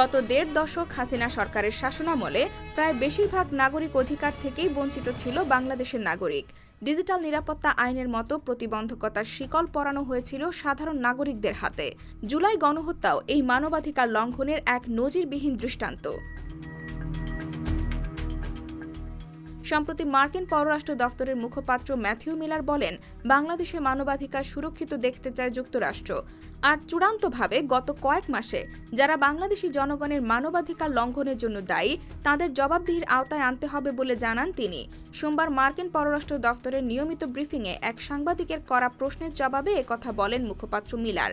গত দেড় দশক হাসিনা সরকারের শাসনামলে প্রায় বেশিরভাগ নাগরিক অধিকার থেকেই বঞ্চিত ছিল বাংলাদেশের নাগরিক। ডিজিটাল নিরাপত্তা আইনের মতো প্রতিবন্ধকতার শিকল পরানো হয়েছিল সাধারণ নাগরিকদের হাতে। জুলাই গণহত্যাও এই মানবাধিকার লঙ্ঘনের এক নজিরবিহীন দৃষ্টান্ত। সম্প্রতি মার্কিন পররাষ্ট্র দফতরের মুখপাত্র ম্যাথিউ মিলার বলেন, বাংলাদেশে মানবাধিকার সুরক্ষিত দেখতে চায় যুক্তরাষ্ট্র। আর চূড়ান্তভাবে গত কয়েক মাসে যারা বাংলাদেশি জনগণের মানবাধিকার লঙ্ঘনের জন্য দায়ী, তাদের জবাবদিহির আওতায় আনতে হবে বলে জানান তিনি। সোমবার মার্কিন পররাষ্ট্র দফতরের নিয়মিত ব্রিফিংয়ে এক সাংবাদিকের করা প্রশ্নের জবাবে একথা বলেন মুখপাত্র মিলার।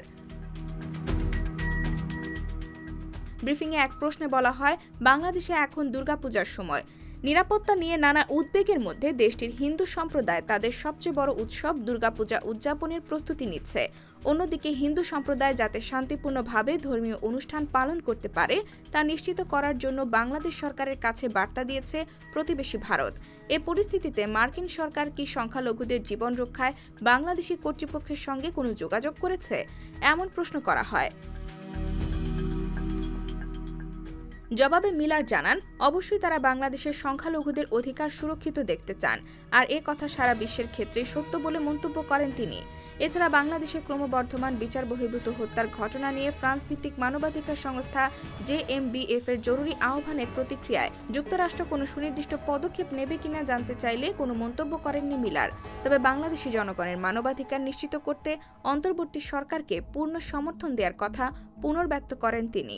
ব্রিফিংয়ে এক প্রশ্নে বলা হয়, বাংলাদেশে এখন দুর্গাপূজার সময়। নিরাপত্তা নিয়ে নানা উদ্বেগের মধ্যে দেশটির হিন্দু সম্প্রদায় তাদের সবচেয়ে বড় উৎসব দুর্গাপূজা উদযাপনের প্রস্তুতি নিচ্ছে। অন্যদিকে হিন্দু সম্প্রদায় যাতে শান্তিপূর্ণভাবে ধর্মীয় অনুষ্ঠান পালন করতে পারে, তা নিশ্চিত করার জন্য বাংলাদেশ সরকারের কাছে বার্তা দিয়েছে প্রতিবেশী ভারত। এ পরিস্থিতিতে মার্কিন সরকার কি সংখ্যালঘুদের জীবন রক্ষায় বাংলাদেশি কর্তৃপক্ষের সঙ্গে কোনো যোগাযোগ করেছে? এমন প্রশ্ন করা হয়। জবাবে মিলার জানান, অবশ্যই তারা বাংলাদেশের সংখ্যালঘুদের অধিকার সুরক্ষিত দেখতে চান। আর এ কথা সারা বিশ্বের ক্ষেত্রে সত্য বলে মন্তব্য করেন তিনি। এছাড়া বাংলাদেশে ক্রমবর্ধমান বিচার বহির্ভূত হত্যার ঘটনা নিয়ে ফ্রান্স ভিত্তিক মানবাধিকার সংস্থা জেএমবিএফ এর জরুরি আহ্বানের প্রতিক্রিয়ায় যুক্তরাষ্ট্র কোনো সুনির্দিষ্ট পদক্ষেপ নেবে কিনা জানতে চাইলে কোনো মন্তব্য করেননি মিলার। তবে বাংলাদেশি জনগণের মানবাধিকার নিশ্চিত করতে অন্তর্বর্তী সরকারকে পূর্ণ সমর্থন দেওয়ার কথা পুনর্ব্যক্ত করেন তিনি।